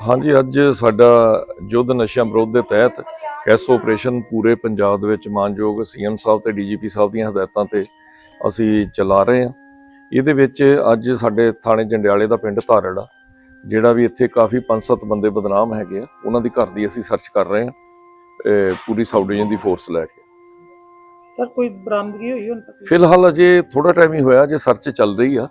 ਹਾਂਜੀ ਅੱਜ ਸਾਡਾ ਯੁੱਧ ਨਸ਼ਿਆਂ ਵਿਰੋਧ ਦੇ ਤਹਿਤ ਕੈਸ ਆਪਰੇਸ਼ਨ ਪੂਰੇ ਪੰਜਾਬ ਦੇ ਵਿੱਚ ਮਾਨਯੋਗ ਸੀਐਮ ਸਾਹਿਬ ਤੇ ਡੀਜੀਪੀ ਸਾਹਿਬ ਦੀਆਂ ਹਦਾਇਤਾਂ ਤੇ ਅਸੀਂ ਚਲਾ ਰਹੇ ਹਾਂ। ਇਹਦੇ ਵਿੱਚ ਅੱਜ ਸਾਡੇ ਥਾਣੇ ਜੰਡਿਆਲੇ ਦਾ ਪਿੰਡ ਧਾਰੜ ਆ ਜਿਹੜਾ ਵੀ ਇੱਥੇ ਕਾਫੀ ਪੰਜ ਸੱਤ ਬੰਦੇ ਬਦਨਾਮ ਹੈਗੇ ਆ ਉਹਨਾਂ ਦੀ ਘਰ ਦੀ ਅਸੀਂ ਸਰਚ ਕਰ ਰਹੇ ਹਾਂ ਪੂਰੀ ਸਾਊਥ ਡਿਵੀਜ਼ਨ ਦੀ ਫੋਰਸ ਲੈ ਕੇ। ਸਰ ਕੋਈ ਬਰਾਮਦਗੀ ਹੋਈ ਹੁਣ ਤੱਕ? ਫਿਲਹਾਲ ਅਜੇ ਥੋੜਾ ਟਾਈਮ ਹੀ ਹੋਇਆ ਜੇ ਸਰਚ ਚੱਲ ਰਹੀ ਆ।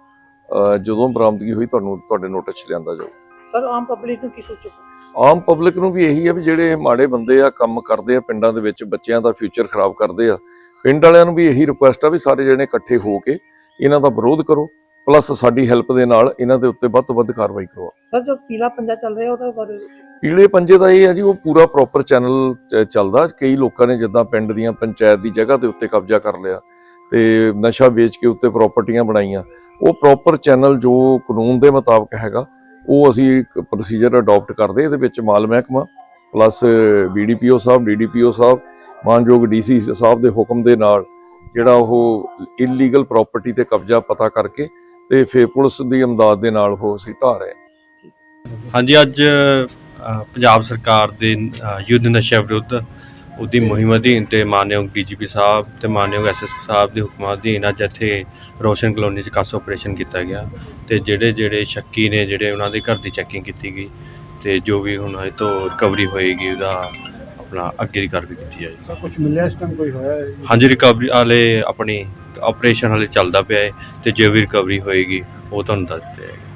ਜਦੋਂ ਬਰਾਮਦਗੀ ਹੋਈ ਤੁਹਾਨੂੰ ਤੁਹਾਡੇ ਨੋਟਿਸ ਲਿਆਂਦਾ ਜਾਊ ਸਰ ਆਮ ਪਬਲਿਕ ਨੂੰ ਕੀ ਸੋਚੋ ਆਮ ਪਬਲਿਕ ਨੂੰ ਵੀ ਇਹੀ ਆ ਵੀ ਜਿਹੜੇ ਮਾੜੇ ਬੰਦੇ ਆ ਕੰਮ ਕਰਦੇ ਆ ਪਿੰਡਾਂ ਦੇ ਵਿੱਚ ਬੱਚਿਆਂ ਦਾ ਫਿਊਚਰ ਖਰਾਬ ਕਰਦੇ ਆ ਪਿੰਡ ਵਾਲਿਆਂ ਨੂੰ ਵੀ ਇਹੀ ਰਿਕੁਐਸਟ ਆ ਵੀ ਸਾਰੇ ਜਣੇ ਇਕੱਠੇ ਹੋ ਕੇ ਇਹਨਾਂ ਦਾ ਵਿਰੋਧ ਕਰੋ ਪਲੱਸ ਸਾਡੀ ਹੈਲਪ ਦੇ ਨਾਲ ਇਹਨਾਂ ਦੇ ਉੱਤੇ ਵੱਧ ਤੋਂ ਵੱਧ ਕਾਰਵਾਈ ਕਰੋ ਸਰ ਜੋ ਪੀਲਾ ਪੰਜਾ ਚੱਲ ਰਿਹਾ ਉਹਦਾ ਬਾਰੇ ਪੀਲੇ ਪੰਜੇ ਦਾ ਇਹ ਆ ਜੀ ਉਹ ਪੂਰਾ ਪ੍ਰੋਪਰ ਚੈਨਲ ਚੱਲਦਾ। ਕਈ ਲੋਕਾਂ ਨੇ ਜਿੱਦਾਂ ਪਿੰਡ ਦੀਆਂ ਪੰਚਾਇਤ ਦੀ ਜਗ੍ਹਾ ਦੇ ਉੱਤੇ ਕਬਜ਼ਾ ਕਰ ਲਿਆ ਤੇ ਨਸ਼ਾ ਵੇਚ ਕੇ ਉੱਤੇ ਪ੍ਰਾਪਰਟੀਆਂ ਬਣਾਈਆਂ। ਉਹ ਪ੍ਰੋਪਰ ਚੈਨਲ ਜੋ ਕਾਨੂੰਨ ਦੇ ਮੁਤਾਬਕ ਹੈਗਾ ਉਹ ਅਸੀਂ ਇੱਕ ਪ੍ਰੋਸੀਜਰ ਅਡਾਪਟ ਕਰਦੇ, ਇਹਦੇ ਵਿੱਚ ਮਾਲ ਮਹਿਕਮਾ ਪਲੱਸ ਬੀਡੀਪੀਓ ਸਾਹਿਬ ਡੀਡੀਪੀਓ ਸਾਹਿਬ, ਮਾਨਯੋਗ ਡੀਸੀ ਸਾਹਿਬ ਦੇ ਹੁਕਮ ਦੇ ਨਾਲ ਜਿਹੜਾ ਉਹ ਇਲੀਗਲ ਪ੍ਰਾਪਰਟੀ ਤੇ ਕਬਜ਼ਾ ਪਤਾ ਕਰਕੇ ਤੇ ਫਿਰ ਪੁਲਿਸ ਦੀ ਇਮਦਾਦ ਦੇ ਨਾਲ ਉਹ ਅਸੀਂ ਢਾਹ ਰਹੇ ਹਾਂਜੀ, ਅੱਜ ਪੰਜਾਬ ਸਰਕਾਰ ਦੇ ਯੁੱਧ ਨਸ਼ਾ ਵਿਰੁੱਧ ਉਹਦੀ ਮੁਹਿੰਮ ਅਧੀਨ ਤੇ ਮਾਨਯੋਗ ਡੀਜੀਪੀ ਸਾਹਿਬ ਤੇ ਮਾਨਯੋਗ ਐਸਐਸਪੀ ਸਾਹਿਬ ਦੇ ਹੁਕਮਾਂ ਅਧੀਨ ਅੱਜ ਇੱਥੇ ਰੋਸ਼ਨ ਕਲੋਨੀ 'ਚ ਕਾਸ ਆਪਰੇਸ਼ਨ ਕੀਤਾ ਗਿਆ ਤੇ ਜਿਹੜੇ ਜਿਹੜੇ ਸ਼ੱਕੀ ਨੇ ਜਿਹੜੇ ਉਹਨਾਂ ਦੇ ਘਰ ਦੀ ਚੈਕਿੰਗ ਕੀਤੀ ਗਈ ਤੇ ਜੋ ਵੀ ਹੁਣ ਇਹ ਤੋਂ ਰਿਕਵਰੀ ਹੋਏਗੀ ਉਹਦਾ ਆਪਣਾ ਅੱਗੇ ਦੀ ਕਾਰਵਾਈ ਕੀਤੀ ਜਾਏਗੀ ਸਰ ਕੁਝ ਮਿਲਿਆ ਇਸ ਟਾਈਮ ਕੋਈ ਹੋਇਆ? ਹਾਂਜੀ ਰਿਕਵਰੀ ਵਾਲੇ ਆਪਣੀ ਆਪਰੇਸ਼ਨ ਹਾਲੇ ਚੱਲਦਾ ਪਿਆ ਹੈ ਤੇ ਜੋ ਵੀ ਰਿਕਵਰੀ ਹੋਏਗੀ ਉਹ ਤੁਹਾਨੂੰ ਦੱਸ ਜਾਏਗੀ